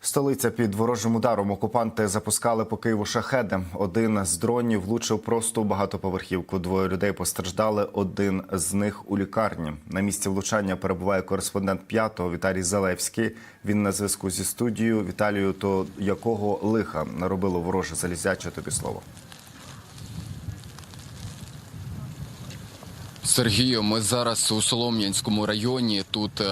Столиця під ворожим ударом окупанти запускали по Києву шахеди. Один з дронів влучив просто у багатоповерхівку. Двоє людей постраждали. Один з них у лікарні. На місці влучання перебуває кореспондент п'ятого Віталій Залевський. Він на зв'язку зі студією. Віталію, то якого лиха наробило вороже залізяче тобі слово. Сергію, ми зараз у Солом'янському районі. Тут е,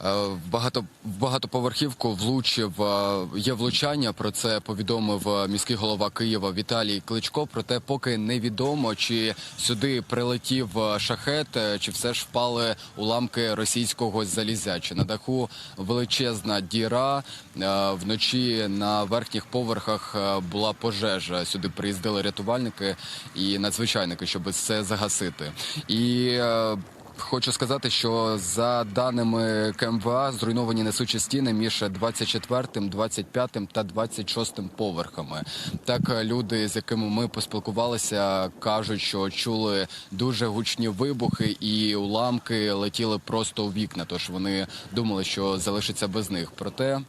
в багато в багатоповерхівку влучив е, є влучання. Про це повідомив е, міський голова Києва Віталій Кличко. Проте поки невідомо, чи сюди прилетів е, шахет, е, чи все ж впали уламки російського залізяча. На даху величезна діра. Е, Вночі на верхніх поверхах е, була пожежа. Сюди приїздили рятувальники і надзвичайники, щоб це загасити. І е, Хочу сказати, що за даними КМВА зруйновані несучі стіни між 24, 25 та 26 поверхами. Так люди, з якими ми поспілкувалися, кажуть, що чули дуже гучні вибухи і уламки летіли просто у вікна. Тож вони думали, що залишиться без них. Проте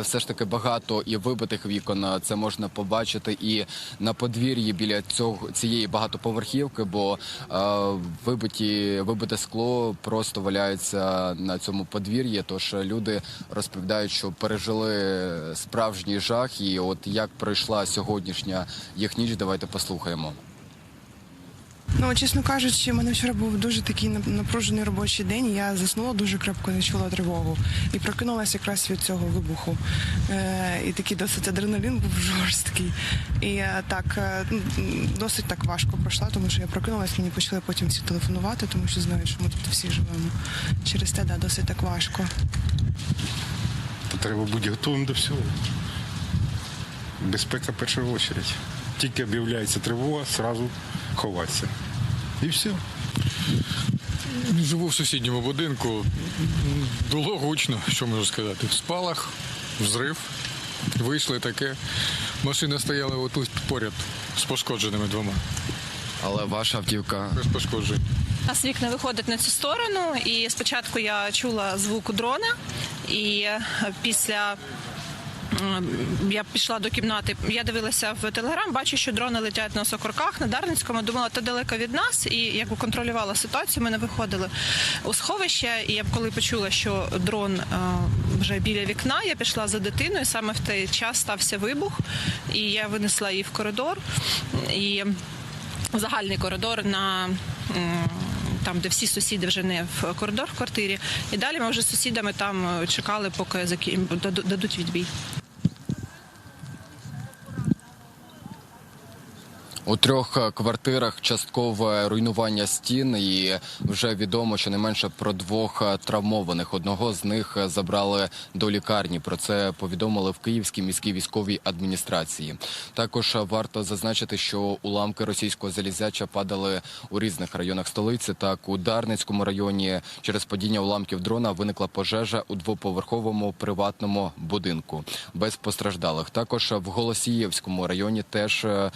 все ж таки багато і вибитих вікон. е, Це можна побачити і на подвір'ї біля цього цієї багатоповерхівки, бо е, вибиті вибите скло просто валяється на цьому подвір'ї. Тож люди розповідають, що пережили справжній жах. І от як пройшла сьогоднішня їх ніч, давайте послухаємо. Ну, чесно кажучи, у мене вчора був дуже такий напружений робочий день. Я заснула дуже крепко, не чула тривогу. І прокинулася якраз від цього вибуху. Е, і такий досить адреналін був жорсткий. І е, так, е, досить так важко пройшла, тому що я прокинулася, мені почали потім всі телефонувати, тому що знають, що ми тут всі живемо. Через те, да, досить так важко. Треба бути готовим до всього. Безпека в першу чергу. Тільки об'являється тривога, одразу ховатися. І все. Живу в сусідньому будинку. Було гучно, що можу сказати. В спалах, взрив, вийшли таке. Машина стояла отут поряд з пошкодженими двома. Але ваша автівка Без пошкоджень. У нас вікна виходить на цю сторону, і спочатку я чула звук дрона, і після. М, Я пішла до кімнати, я дивилася в телеграм, бачу, що дрони летять на Сокорках, на Дарницькому. Думала, то далеко від нас, і якби контролювала ситуацію. Ми не виходили у сховище. І я б коли почула, що дрон е, вже біля вікна, я пішла за дитиною. Саме в той час стався вибух, і я винесла її в коридор. І в загальний коридор на там, де всі сусіди вже не в коридор в квартирі. І далі ми вже з сусідами там е, чекали, поки дадуть відбій. У трьох е, квартирах часткове руйнування стін, і вже відомо щонайменше про двох е, травмованих. Одного з них е, забрали до лікарні. Про це повідомили в Київській міській військовій адміністрації. Також варто зазначити, що уламки російського залізяча падали у різних районах столиці. Так у Дарницькому районі через падіння уламків дрона виникла пожежа у двоповерховому приватному будинку без постраждалих. Також в Голосіївському районі теж е,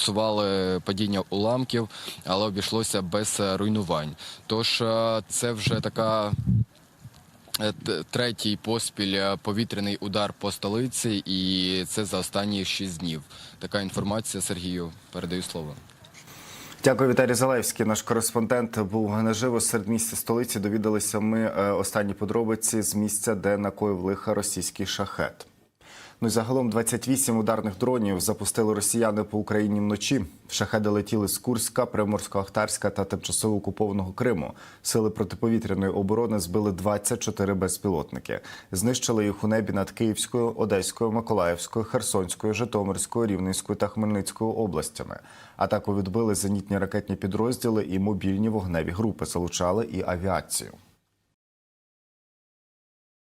зафіксували падіння уламків, але обійшлося без е, руйнувань. Тож е, це вже така. е, Третій поспіль повітряний удар по столиці, і це за останні шість днів. Така інформація Сергію. Передаю слово. Дякую, Віталій Залевський. Наш кореспондент був наживо серед місця столиці. Довідалися ми останні подробиці з місця, де накоїв лиха російський шахет. Ну і загалом 28 ударних дронів запустили росіяни по Україні вночі. Шахеди летіли з Курська, Приморсько-Ахтарська та тимчасово окупованого Криму. Сили протиповітряної оборони збили 24 безпілотники. Знищили їх у небі над Київською, Одеською, Миколаївською, Херсонською, Житомирською, Рівненською та Хмельницькою областями. Атаку відбили зенітні ракетні підрозділи і мобільні вогневі групи. Залучали і авіацію.